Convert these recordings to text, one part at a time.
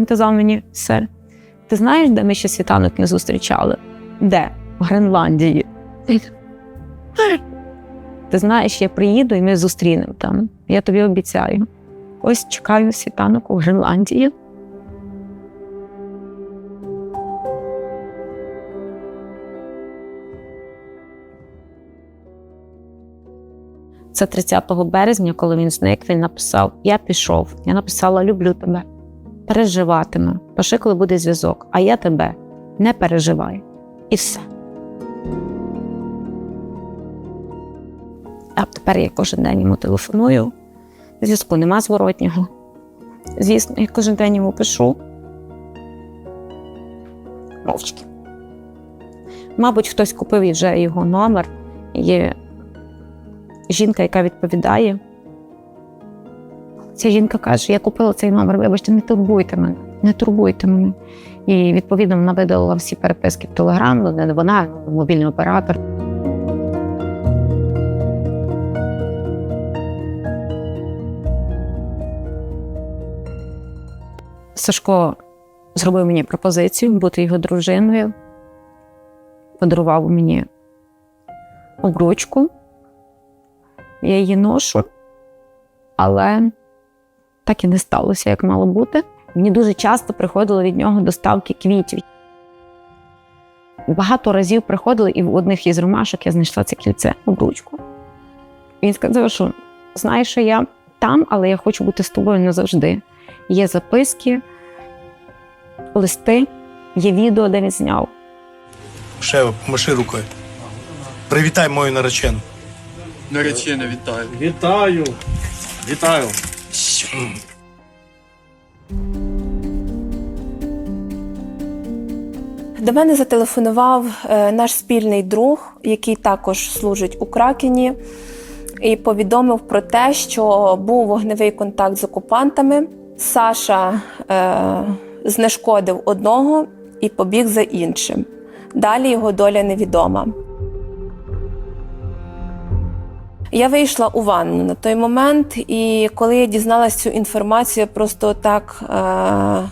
Він казав мені, сер, ти знаєш, де ми ще світанок не зустрічали? Де? В Гренландії. Ти знаєш, я приїду і ми зустрінемо там. Я тобі обіцяю. Ось чекаю світанок у Гренландії. Це 30 березня, коли він зник, він написав: Я пішов. Я написала Люблю тебе. Переживатиме. Пиши, коли буде зв'язок, а я тебе не переживаю. І все. А тепер я кожен день йому телефоную. Зв'язку нема зворотнього. Звісно, я кожен день йому пишу. Мовчки. Мабуть, хтось купив вже його номер. Є жінка, яка відповідає. Ця жінка каже: Я купила цей номер, вибачте, не турбуйте мене, не турбуйте мене. І відповідно вона видалила всі переписки в Телеграм, не вона, мобільний оператор. Сашко зробив мені пропозицію бути його дружиною, подарував мені обручку. Я її ношу, але так і не сталося, як мало бути. Мені дуже часто приходили від нього доставки квітів. Багато разів приходили, і в одних із ромашок я знайшла це кільце, обручку. Він сказав, що знаєш, що я там, але я хочу бути з тобою назавжди. Є записки, листи, є відео, де він зняв. Шева, помаши рукою. Привітай мою наречену. Наречена, вітаю. Вітаю! Вітаю! До мене зателефонував е, наш спільний друг, який також служить у Кракені, і повідомив про те, що був вогневий контакт з окупантами. Саша е, знешкодив одного і побіг за іншим. Далі його доля невідома. Я вийшла у ванну на той момент, і коли я дізналася цю інформацію, просто так е,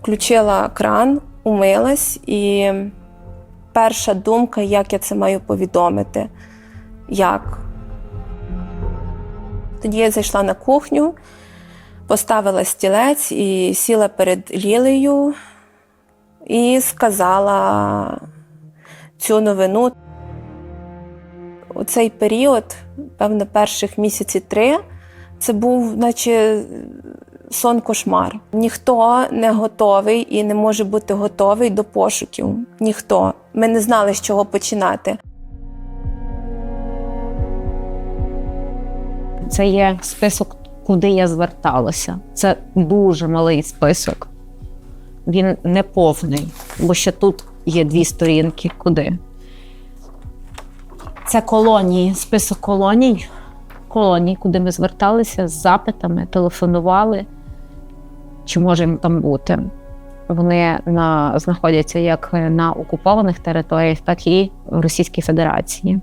включила кран, умилась, і перша думка, як я це маю повідомити. Як? Тоді я зайшла на кухню, поставила стілець і сіла перед Лілею і сказала цю новину. У цей період, певно, перших місяці три, це був, наче сон кошмар. Ніхто не готовий і не може бути готовий до пошуків. Ніхто. Ми не знали, з чого починати. Це є список, куди я зверталася. Це дуже малий список. Він не повний, бо ще тут є дві сторінки, куди. Це колонії, список колоній, колоній, куди ми зверталися з запитами, телефонували, чи можемо там бути. Вони на, знаходяться як на окупованих територіях, так і в Російській Федерації.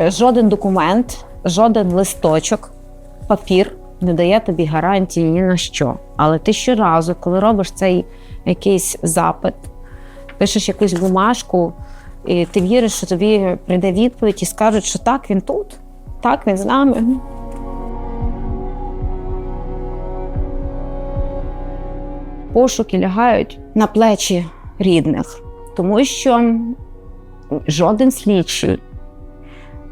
Жоден документ, жоден листочок, папір не дає тобі гарантії ні на що. Але ти щоразу, коли робиш цей якийсь запит, пишеш якусь бумажку, і ти віриш, що тобі прийде відповідь і скажуть, що так, він тут, так, він з нами. Пошуки лягають на плечі рідних, тому що жоден слідчий,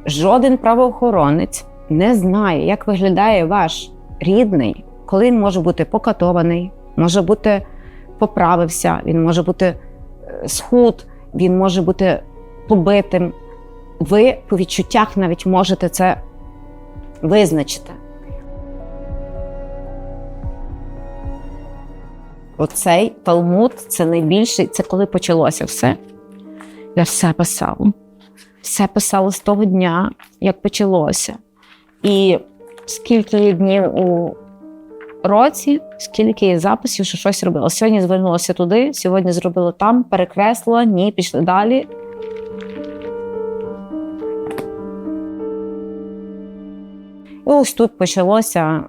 жоден правоохоронець не знає, як виглядає ваш рідний, коли він може бути покатований, може бути поправився, він може бути схуд, він може бути побитим. Ви по відчуттях навіть можете це визначити. Оцей Талмуд це найбільший, це коли почалося все. Я все писала. Все писала з того дня, як почалося. І скільки днів у році, скільки записів, що щось робила. Сьогодні звернулася туди, сьогодні зробила там, перекреслила, ні, пішли далі. І ось тут почалося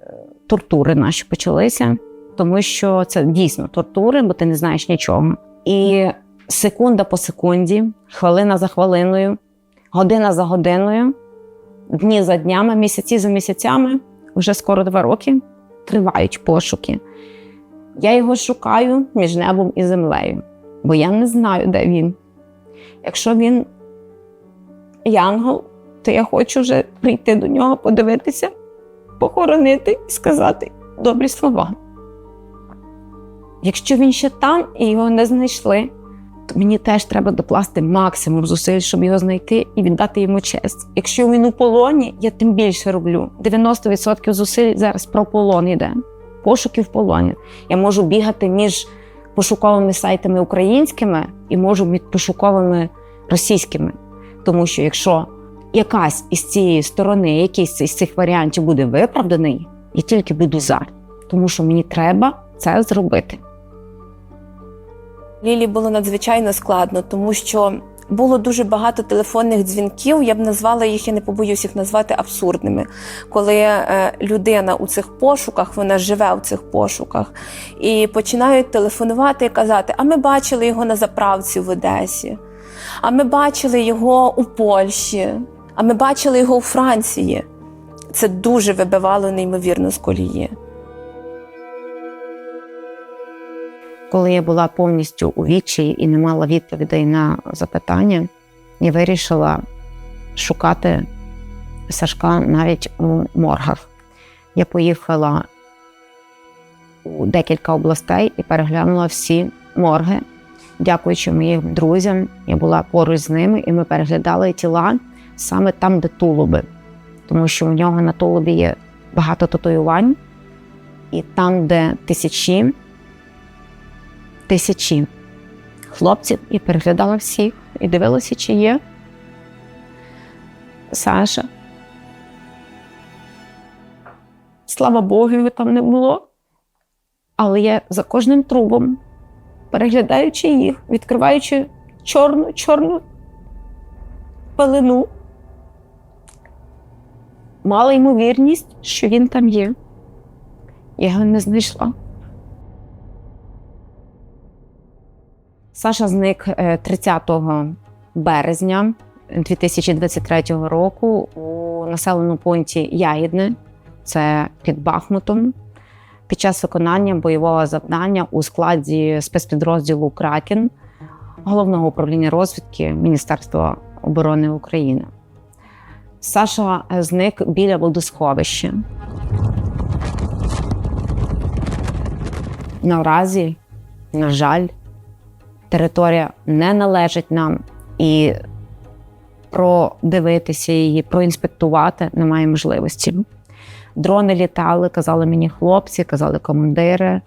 е, тортури наші почалися, тому що це дійсно тортури, бо ти не знаєш нічого. І секунда по секунді, хвилина за хвилиною, година за годиною, дні за днями, місяці за місяцями, вже скоро два роки, тривають пошуки. Я його шукаю між небом і землею, бо я не знаю, де він. Якщо він янгол, то я хочу вже прийти до нього, подивитися, похоронити і сказати добрі слова. Якщо він ще там і його не знайшли, мені теж треба докласти максимум зусиль, щоб його знайти і віддати йому честь. Якщо він у полоні, я тим більше роблю. 90% зусиль зараз про полон йде. Пошуки в полоні. Я можу бігати між пошуковими сайтами українськими і можу між пошуковими російськими. Тому що якщо якась із цієї сторони, якийсь із цих варіантів буде виправданий, я тільки буду за. Тому що мені треба це зробити. Лілі було надзвичайно складно, тому що було дуже багато телефонних дзвінків. Я б назвала їх, я не побоюсь їх назвати абсурдними. Коли е, людина у цих пошуках, вона живе у цих пошуках, і починають телефонувати і казати: А ми бачили його на заправці в Одесі, а ми бачили його у Польщі, а ми бачили його у Франції. Це дуже вибивало неймовірно з колії. Коли я була повністю у відчаї і не мала відповідей на запитання, я вирішила шукати Сашка навіть у моргах. Я поїхала у декілька областей і переглянула всі морги. Дякуючи моїм друзям, я була поруч з ними, і ми переглядали тіла саме там, де тулуби, тому що у нього на тулубі є багато татуювань, і там, де тисячі тисячі хлопців і переглядала всіх, і дивилася, чи є Саша. Слава Богу, його там не було. Але я за кожним трубом, переглядаючи їх, відкриваючи чорну, чорну пелену, мала ймовірність, що він там є. Я його не знайшла. Саша зник е, 30 березня 2023 року у населеному пункті Ягідне, це під Бахмутом, під час виконання бойового завдання у складі спецпідрозділу Кракен Головного управління розвідки Міністерства оборони України. Саша е, зник біля водосховища. Наразі, на жаль, територія не належить нам, і продивитися її, проінспектувати немає можливості. Дрони літали, казали мені хлопці, казали командири,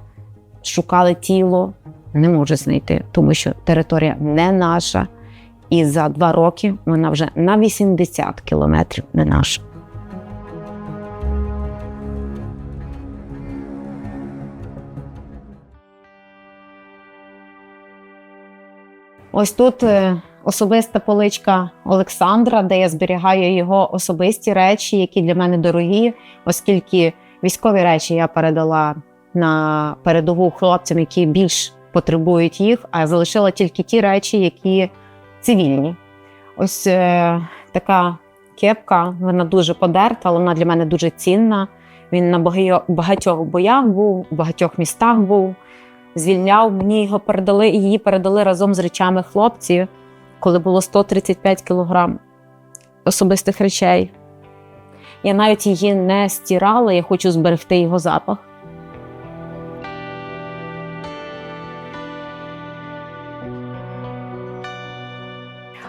шукали тіло, не можу знайти, тому що територія не наша, і за два роки вона вже на 80 кілометрів не наша. Ось тут е, особиста поличка Олександра, де я зберігаю його особисті речі, які для мене дорогі, оскільки військові речі я передала на передову хлопцям, які більш потребують їх, а залишила тільки ті речі, які цивільні. Ось е, така кепка, вона дуже подерта, але вона для мене дуже цінна. Він на багатьох- боях був, у багатьох містах був звільняв. Мені його передали, її передали разом з речами хлопці, коли було 135 кілограм особистих речей. Я навіть її не стирала, я хочу зберегти його запах.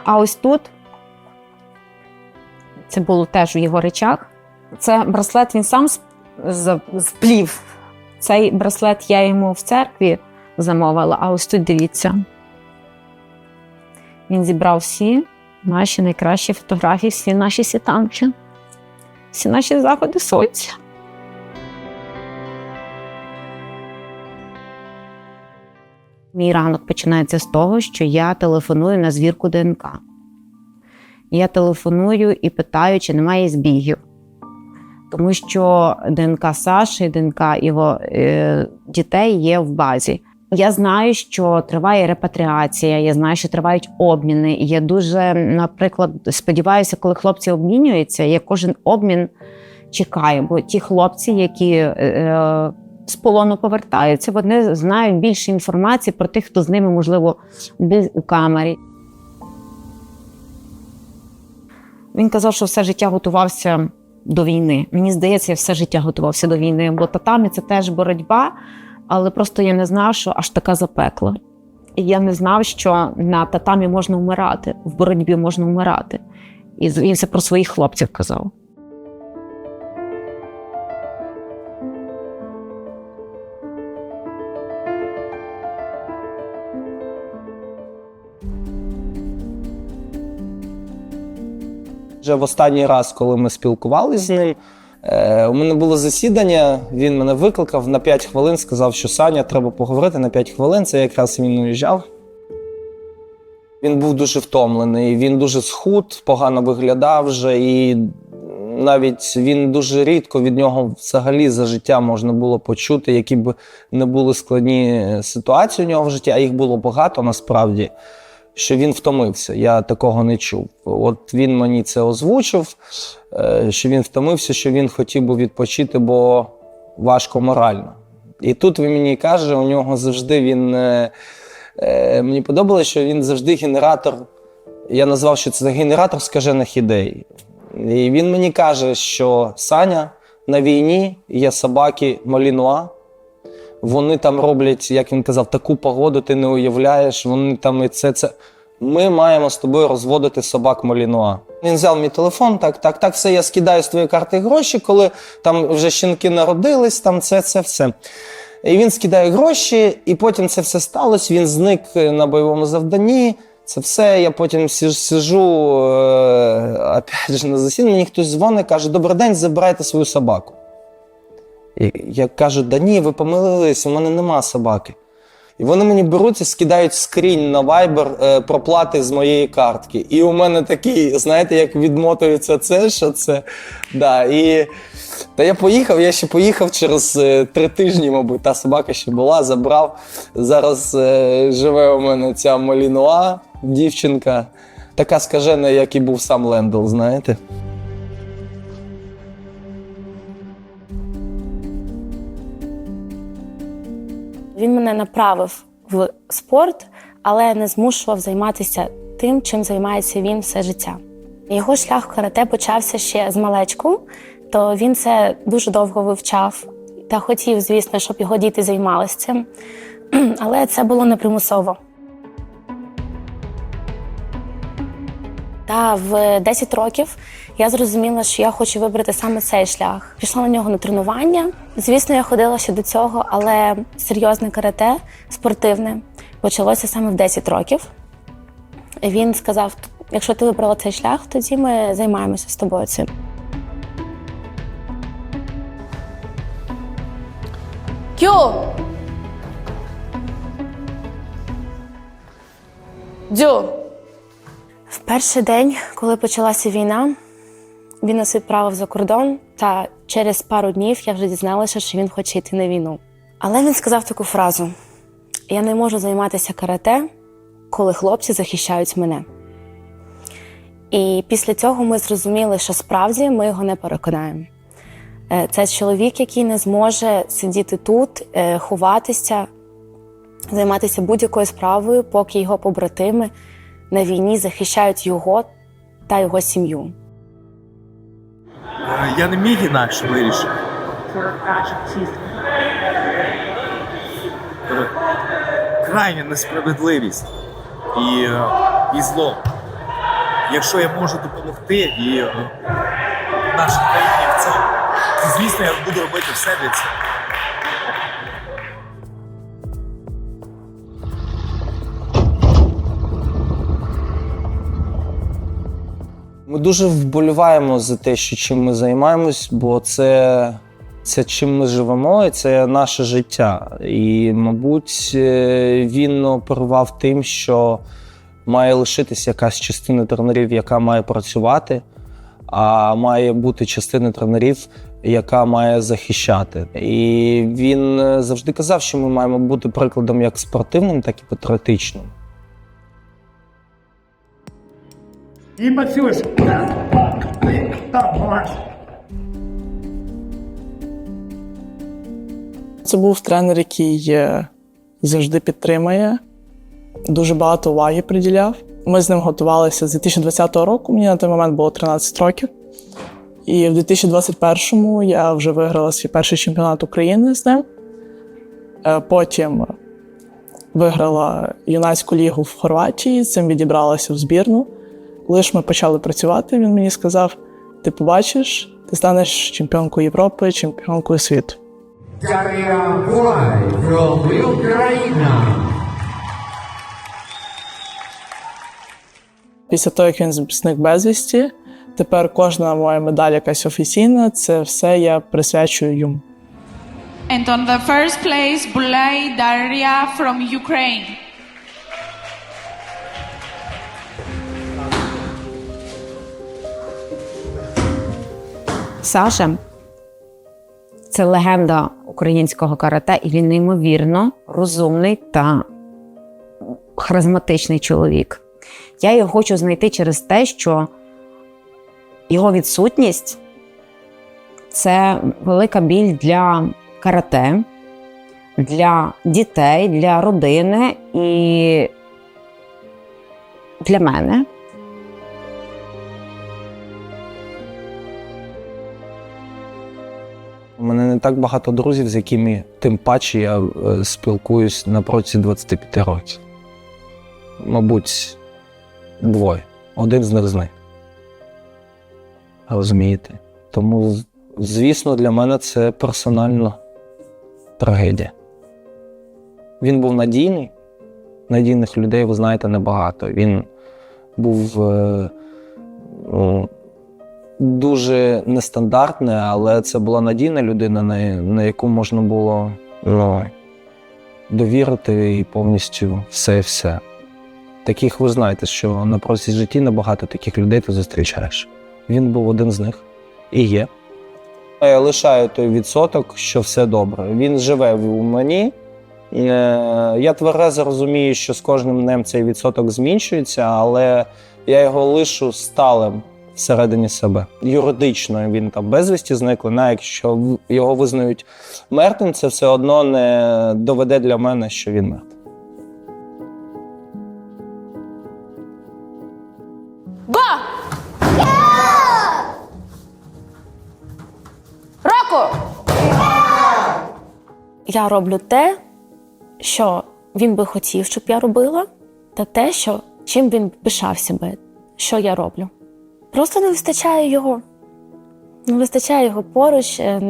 А ось тут це було теж у його речах. Це браслет він сам сплів. Цей браслет я йому в церкві замовила, а ось тут дивіться. Він зібрав всі наші найкращі фотографії, всі наші світанки, всі наші заходи сонця. Мій ранок починається з того, що я телефоную на звірку ДНК. Я телефоную і питаю, чи немає збігів. Тому що ДНК Саші, ДНК його е, дітей є в базі. Я знаю, що триває репатріація, я знаю, що тривають обміни. Я дуже, наприклад, сподіваюся, коли хлопці обмінюються, я кожен обмін чекаю. Бо ті хлопці, які е, з полону повертаються, вони знають більше інформації про тих, хто з ними, можливо, був у камері. Він казав, що все життя готувався до війни. Мені здається, я все життя готувався до війни, бо татамі це теж боротьба, але просто я не знав, що аж така запекла. І я не знав, що на татамі можна вмирати, в боротьбі можна вмирати. І він це про своїх хлопців казав. Вже в останній раз, коли ми спілкувалися з ним, е, у мене було засідання. Він мене викликав на 5 хвилин, сказав, що Саня, треба поговорити на 5 хвилин. Це якраз він уїжджав. Він був дуже втомлений, він дуже схуд, погано виглядав вже, і навіть він дуже рідко від нього взагалі за життя можна було почути, які б не були складні ситуації у нього в житті, а їх було багато насправді що він втомився. Я такого не чув. От він мені це озвучив, е, що він втомився, що він хотів би відпочити, бо важко морально. І тут він мені каже, у нього завжди він. е, е, Мені подобалося, що він завжди генератор. Я назвав, що це генератор скажених ідей. І він мені каже, що Саня на війні є собаки Малінуа. Вони там роблять, як він казав, таку погоду ти не уявляєш. Вони там і це. це. Ми маємо з тобою розводити собак Малінуа. Він взяв мій телефон, так, так, так, все, я скидаю з твоєї карти гроші, коли там вже щенки народились, там це, це все. І він скидає гроші, і потім це все сталося. Він зник на бойовому завданні. Це все. Я потім сиж- сижу е, опять же, на засіданні, мені хтось дзвонить, каже: Добрий день, забирайте свою собаку. І я кажу, да ні, ви помилились, у мене нема собаки. І вони мені беруть і скидають скрінь на Viber е, проплати з моєї картки. І у мене такий, знаєте, як відмотується це, що це. Да, і... Та я поїхав, я ще поїхав через е, три тижні, мабуть, та собака ще була, забрав. Зараз е, живе у мене ця Малінуа, дівчинка, така скажена, як і був сам Лендл, знаєте. Мене направив в спорт, але не змушував займатися тим, чим займається він все життя. Його шлях в карате почався ще з малечку, то він це дуже довго вивчав та хотів, звісно, щоб його діти займалися цим. Але це було не Та в 10 років я зрозуміла, що я хочу вибрати саме цей шлях. Пішла на нього на тренування. Звісно, я ходила ще до цього, але серйозне карате, спортивне, почалося саме в 10 років. Він сказав: якщо ти вибрала цей шлях, тоді ми займаємося з тобою цим. Кю! Дзю! Перший день, коли почалася війна, він нас відправив за кордон, та через пару днів я вже дізналася, що він хоче йти на війну. Але він сказав таку фразу: Я не можу займатися карате, коли хлопці захищають мене. І після цього ми зрозуміли, що справді ми його не переконаємо. Е, Це чоловік, який не зможе сидіти тут, е, ховатися, займатися будь-якою справою, поки його побратими на війні захищають його та його сім'ю. Я не міг інакше вирішити. Крайня несправедливість і, і зло. Якщо я можу допомогти і е, нашій країні в цьому, то звісно я буду робити все для цього. Ми дуже вболіваємо за те, що чим ми займаємось, бо це, це чим ми живемо, і це наше життя. І, мабуть, е, він оперував тим, що має лишитися якась частина тренерів, яка має працювати, а має бути частина тренерів, яка має захищати. І він е, завжди казав, що ми маємо бути прикладом як спортивним, так і патріотичним. І Матюш. Так, молодець. Це був тренер, який е, завжди підтримує, дуже багато уваги приділяв. Ми з ним готувалися з 2020 року. Мені на той момент було 13 років. І в 2021-му я вже виграла свій перший чемпіонат України з ним. Е, Потім виграла юнацьку лігу в Хорватії, цим відібралася в збірну. Коли ж ми почали працювати, він мені сказав: ти побачиш, ти станеш чемпіонкою Європи, чемпіонкою світу. Дар'я Україна. Після того, як він зник безвісті, тепер кожна моя медаль якась офіційна, це все я присвячую йому. And on the first place, Bulay Daria from Ukraine. Саша це легенда українського карате, і він неймовірно розумний та харизматичний чоловік. Я його хочу знайти через те, що його відсутність це велика біль для карате, для дітей, для родини і для мене. Мене не так багато друзів, з якими тим паче я е, спілкуюсь на протязі 25 років. Мабуть, двоє. Один з них з них. Розумієте? Тому, звісно, для мене це персональна трагедія. Він був надійний. Надійних людей, ви знаєте, небагато. Він був е, ну, дуже нестандартне, але це була надійна людина, на, на яку можна було ну, довірити і повністю все і все. Таких ви знаєте, що на протязі житті набагато таких людей ти зустрічаєш. Він був один з них і є. Я лишаю той відсоток, що все добре. Він живе в мені. Е, Я тверезо розумію, що з кожним днем цей відсоток зменшується, але я його лишу сталим всередині себе. Юридично він там безвісті зникли. Навіть якщо його визнають мертвим, це все одно не доведе для мене, що він мертвий. Го! Року! Я роблю те, що він би хотів, щоб я робила, та те, що чим він пишався би, що я роблю. Просто не вистачає його. Не вистачає його поруч. Е,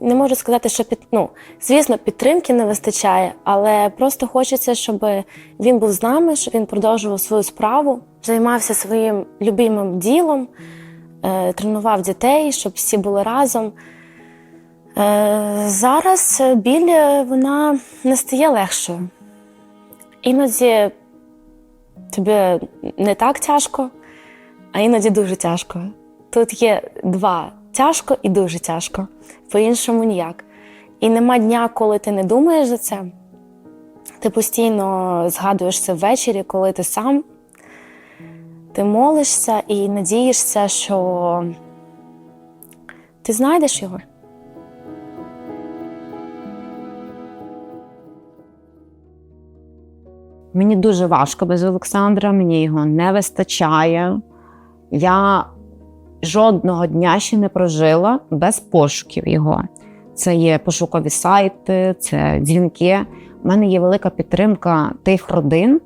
Не можу сказати, що під, ну, звісно, підтримки не вистачає, але просто хочеться, щоб він був з нами, щоб він продовжував свою справу, займався своїм любимим ділом, е, тренував дітей, щоб всі були разом. Е, Зараз біль вона не стає легшою. Іноді тобі не так тяжко, а іноді дуже тяжко. Тут є два тяжко і дуже тяжко. По-іншому ніяк. І нема дня, коли ти не думаєш за це. Ти постійно згадуєш це ввечері, коли ти сам. Ти молишся і надієшся, що ти знайдеш його. Мені дуже важко без Олександра, мені його не вистачає. Я жодного дня ще не прожила без пошуків його. Це є пошукові сайти, це дзвінки. У мене є велика підтримка тих родин,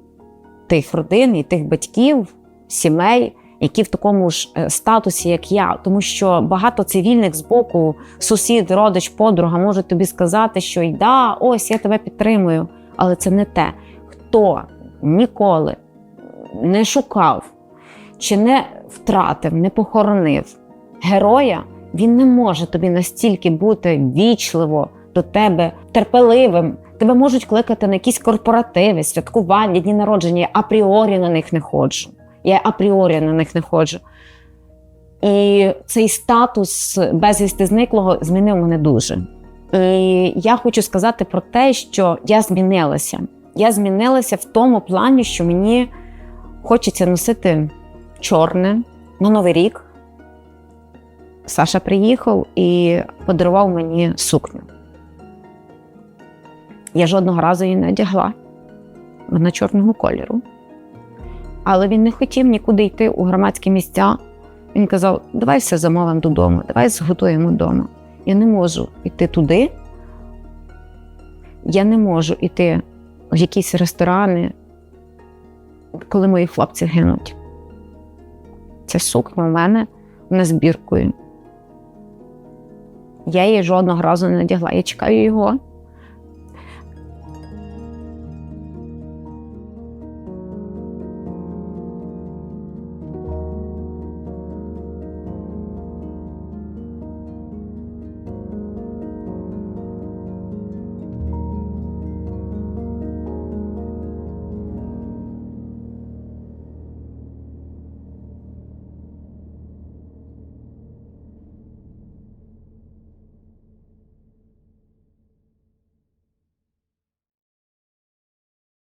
тих родин і тих батьків, сімей, які в такому ж е, статусі, як я. Тому що багато цивільних з боку, сусід, родич, подруга можуть тобі сказати, що й да, ось я тебе підтримую, але це не те хто ніколи не шукав чи не втратив, не похоронив героя, він не може тобі настільки бути вічливо до тебе, терпеливим. Тебе можуть кликати на якісь корпоративи, святкування, дні народження. Я апріорі на них не ходжу. Я апріорі на них не ходжу. І цей статус безвісти зниклого змінив мене дуже. І я хочу сказати про те, що я змінилася. Я змінилася в тому плані, що мені хочеться носити чорне на Новий рік. Саша приїхав і подарував мені сукню. Я жодного разу її не одягла. Вона чорного кольору. Але він не хотів нікуди йти у громадські місця. Він казав: давай все замовимо додому, давай зготуємо вдома. Я не можу йти туди. Я не можу йти в якісь ресторани, коли мої хлопці гинуть. Ця сукня у мене на збіркою. Я її жодного разу не надягла. Я чекаю його.